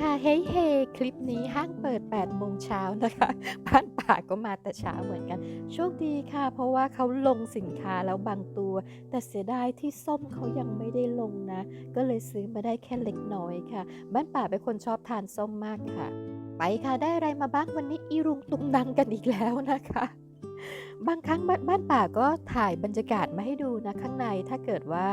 ค่ะ เฮ้ยเฮคลิปนี้ห้างเปิด8โมงเช้านะคะบ้านป่าก็มาแต่เช้าเหมือนกัน โชคดีค่ะ เพราะว่าเขาลงสินค้าแล้วบางตัว แต่เสียดายที่ส้มเขายังไม่ได้ลงนะ ก็เลยซื้อมาได้แค่เล็กน้อยค่ะ บ้านป่าเป็นคนชอบทานส้มมากค่ะ ไปค่ะได้อะไรมาบ้างวันนี้อีรุงตุงนังกันอีกแล้วนะคะบางครั้งบ้านบ้านป่าก็ถ่ายบรรยากาศมาให้ดูนะข้างในถ้าเกิดว่า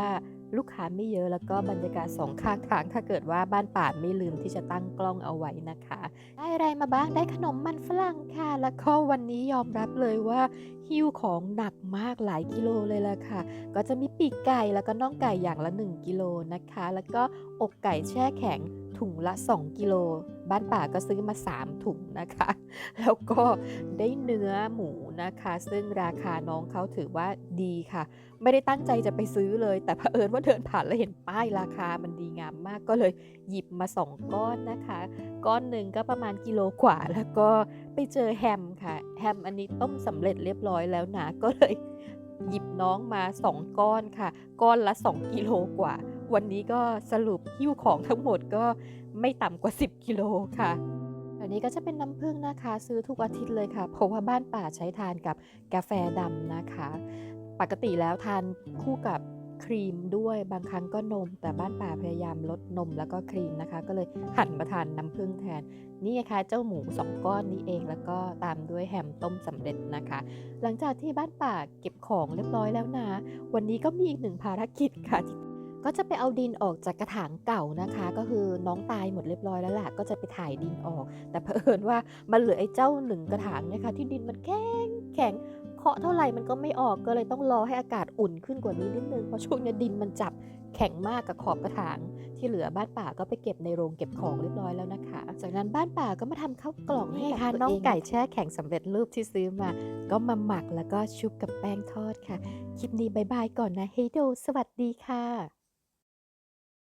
ลูกค้าไม่เยอะแล้วก็บรรยากาศสองข้างทางถ้าเกิดว่าบ้านป่าไม่ลืมที่จะตั้งกล้องเอาไว้นะคะ ได้อะไรมาบ้างได้ขนมมันฝรั่งค่ะ แล้วก็วันนี้ยอมรับเลยว่าหิ้วของหนักมากหลายกิโลเลยล่ะค่ะ ก็จะมีปีกไก่แล้วก็น่องไก่อย่างละ 1 กิโลนะคะ แล้วก็อกไก่แช่แข็ง ถุงละ 2 กิโล บ้านป่าก็ซื้อมา 3 ถุงนะคะ แล้วก็ได้เนื้อหมูนะคะ ซึ่งราคาน้องเขาถือว่าดีค่ะ ไม่ได้ตั้งใจจะไปซื้อเลย แต่เผอิญว่าเดินผ่านแล้วเห็นป้ายราคามันดีงามมากก็เลยหยิบมา 2 ก้อนนะคะ ก้อนหนึ่งก็ประมาณกิโลกว่า แล้วก็ไปเจอแฮมค่ะ แฮมอันนี้ต้มสำเร็จเรียบร้อยแล้วนะ ก็เลยหยิบน้องมา 2 ก้อนค่ะ ก้อนละ 2 กิโลกว่า วันนี้ก็สรุปหิ้วของทั้งหมดก็ไม่ต่ำกว่า 10 กิโลค่ะอันนี้ก็จะเป็นน้ำผึ้งนะคะ ซื้อทุกอาทิตย์เลยค่ะ เพราะว่าบ้านป่าใช้ทานกับกาแฟดำนะคะ ปกติแล้วทานคู่กับครีมด้วยบางครั้งก็นม แต่บ้านป่าพยายามลดนมแล้วก็ครีมนะคะ ก็เลยหันมาทานน้ำผึ้งแทน นี่ไงคะเจ้าหมูสองก้อนนี้เองแล้วก็ตามด้วยแฮมต้มสำเร็จนะคะ หลังจากที่บ้านป่าเก็บของเรียบร้อยแล้วนะ วันนี้ก็มีอีกหนึ่งภารกิจค่ะที่ ก็จะไปเอาดินออกจากกระถางเก่านะคะ ก็คือน้องตายหมดเรียบร้อยแล้วล่ะก็จะไปถ่ายดินออก แต่เผอิญว่ามันเหลือไอ้เจ้าหนึ่งกระถางเนี่ยค่ะที่ดินมันแข็งแข็งเคาะเท่าไหร่มันก็ไม่ออกก็เลยต้องรอให้อากาศอุ่นขึ้นกว่านี้นิดนึงเพราะช่วงนี้ดินมันจับแข็งมากกับขอบกระถาง ที่เหลือบ้านป่าก็ไปเก็บในโรงเก็บของเรียบร้อยแล้วนะคะ จากนั้นบ้านป่าก็มาทำข้าวกล่องให้ค่ะน้องไก่แช่แข็งสำเร็จรูปที่ซื้อมา ก็มาหมักแล้วก็ชุบกับแป้งทอดค่ะ คลิปนี้บายบายก่อนนะเฮยโดสวัสดีค่ะ